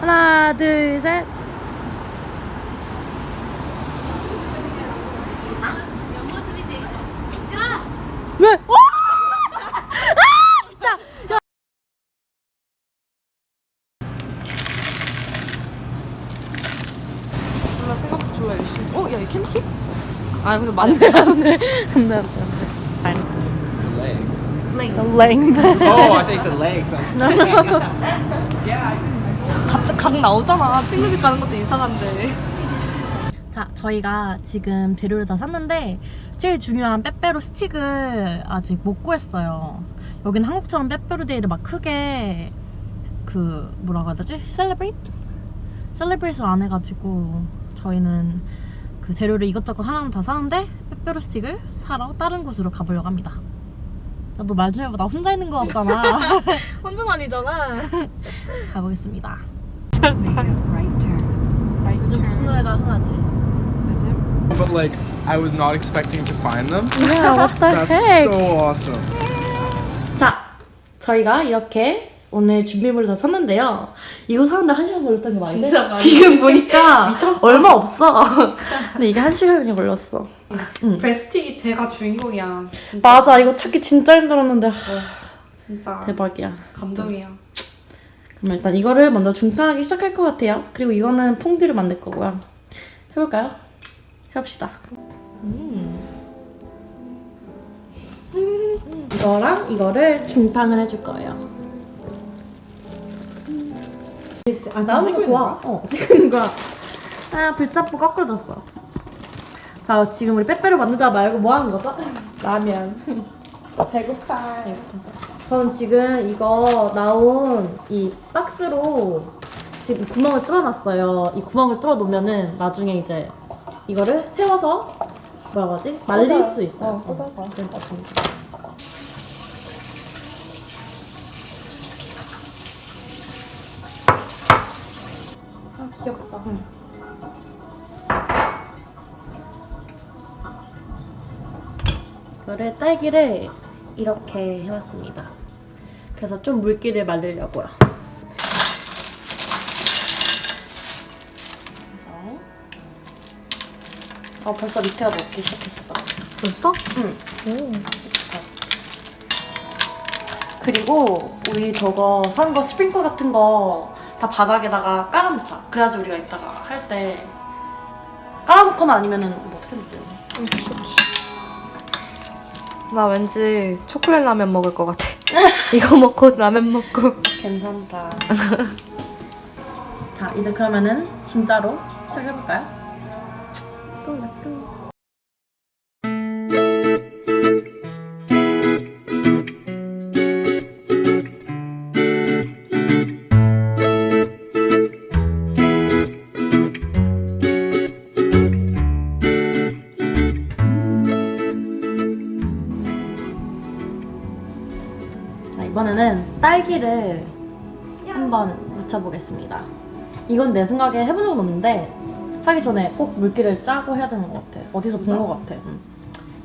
하나, 둘, 셋. 왜? 와! 아! 진짜. 야. 나 생각보다 좋아 열심히. 어, 야, 이 캔키? 아, 근데 돼, 안 돼. 안 돼, 안 돼, 안 Legs. 돼. length. Oh, I think you said legs. I was 갑자기 각 나오잖아. 친구 집 가는 것도 이상한데. 자, 저희가 지금 재료를 다 샀는데 제일 중요한 빼빼로 스틱을 아직 못 구했어요. 여긴 한국처럼 빼빼로 데이를 막 크게 그 뭐라고 되지? 셀레브레이트? 셀레브레이트를 안 해가지고 저희는 그 재료를 이것저것 하나는 다 사는데 빼빼로 스틱을 사러 다른 곳으로 가보려고 합니다. 나도 말좀 해봐. 나 혼자 있는 거 같잖아. 혼자 다니잖아. 가보겠습니다. Make a right turn. 요즘 무슨 노래가 흥하지? But like, I was not expecting to find them. Yeah, what the That's heck? so awesome. 자, 저희가 이렇게 오늘 준비물을 다 샀는데요. 이거 사는데 한 시간 걸렸던 게 말이 돼? 지금 보니까 얼마 없어. 근데 이게 한 시간이 걸렸어. 브레스틱이 제가 주인공이야. 진짜. 맞아, 이거 찾기 진짜 힘들었는데 하, 진짜. 대박이야. 감동이야. 그럼 일단 이거를 먼저 중탕하기 시작할 것 같아요. 그리고 이거는 퐁듀를 만들 거고요. 해볼까요? 해봅시다. 음. 이거랑 이거를 중탕을 해줄 거예요. 아, 나오는 거 좋아. 어, 찍는 거야. 아, 불잡고 거꾸로 뒀어. 자, 지금 우리 빼빼로 만들다 말고 뭐 하는 거죠? 라면. 배고파. 해서. 저는 지금 이거 나온 이 박스로 지금 구멍을 뚫어놨어요. 이 구멍을 뚫어 놓으면은 나중에 이제 이거를 세워서 뭐라고 하지? 말릴 꽂아. 수 있어요. 어, 꽂아서. 수 있습니다. 아, 귀엽다. 이거를 딸기를 이렇게 해봤습니다. 그래서 좀 물기를 말리려고요. 어, 벌써 밑에가 먹기 시작했어. 벌써? 응. 그리고 우리 저거 산 거 스프링클 같은 거 다 바닥에다가 깔아놓자. 그래야지 우리가 이따가 할 때 깔아놓거나 아니면은 뭐 어떻게 되지? 나 왠지 초콜릿 라면 먹을 것 같아. 이거 먹고 라면 먹고. 괜찮다. 자, 이제 그러면은 진짜로 시작해볼까요? Let's go, let's go. 자, 이번에는 딸기를 한번 묻혀보겠습니다. 이건 내 생각에 해본 적은 없는데 하기 전에 꼭 물기를 짜고 해야 되는 것 같아. 어디서 본 것 같아. 응.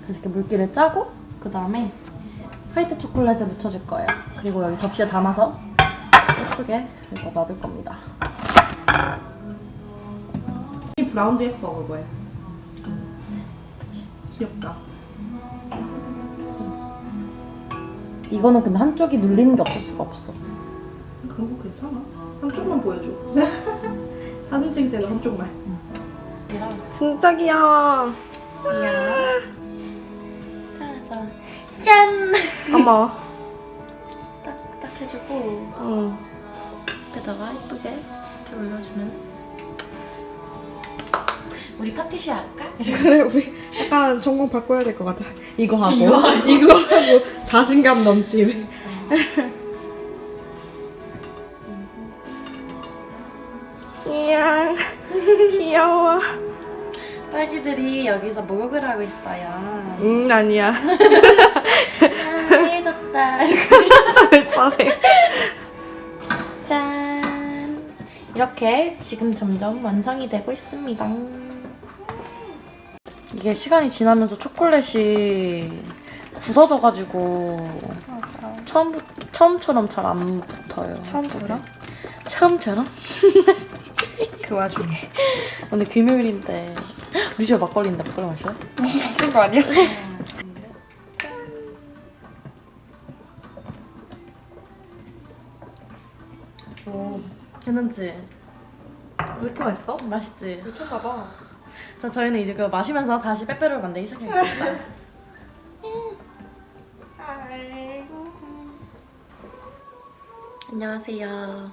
그래서 이렇게 물기를 짜고 그 다음에 화이트 초콜릿에 묻혀줄 거예요. 그리고 여기 접시에 담아서 예쁘게 이거 놔둘 겁니다. 이 브라운도 예뻐, 그거에. 귀엽다. 이거는 근데 한쪽이 눌리는 게 없을 수가 없어. 그런 거 괜찮아. 한쪽만 보여줘. 사진 찍을 때도 한쪽만. 진짜 귀여워. 자, 짠! 어머. 딱, 딱 해주고 응. 옆에다가 예쁘게 이렇게 올려주면 우리 파티시 할까? 그래 우리 약간 전공 바꿔야 될 것 같아. 이거 하고 이거, 하고 자신감 넘치게. 이야 귀여워. 딸기들이 여기서 목욕을 하고 있어요. 음 아니야. 아, 해졌다. 절사해. 짠. 이렇게 지금 점점 완성이 되고 있습니다. 이게 시간이 지나면서 초콜릿이 굳어져가지고 맞아. 처음 처음처럼 잘 안 붙어요. 처음처럼? 처음처럼? 그 와중에 오늘 금요일인데 우리 집에 막걸리인데 막걸리 마셔? 미친 거 아니야? 오 괜찮지? 왜 이렇게 맛있어? 맛있지? 이렇게 봐봐. 자 저희는 이제 그거 마시면서 다시 빼빼로를 만들기 시작하겠습니다. 안녕하세요.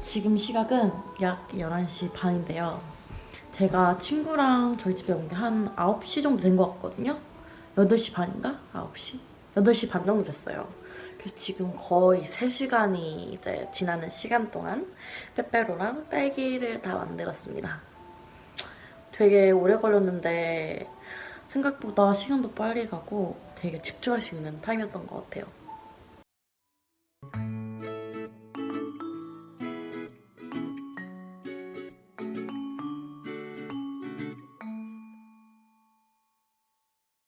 지금 시각은 약 11시 반인데요. 제가 친구랑 저희 집에 온 게 한 9시 정도 된 것 같거든요. 8시 반인가? 9시? 8시 반 정도 됐어요. 그래서 지금 거의 3시간이 이제 지나는 시간 동안 빼빼로랑 딸기를 다 만들었습니다 되게 오래 걸렸는데 생각보다 시간도 빨리 가고 되게 집중할 수 있는 타임이었던 것 같아요.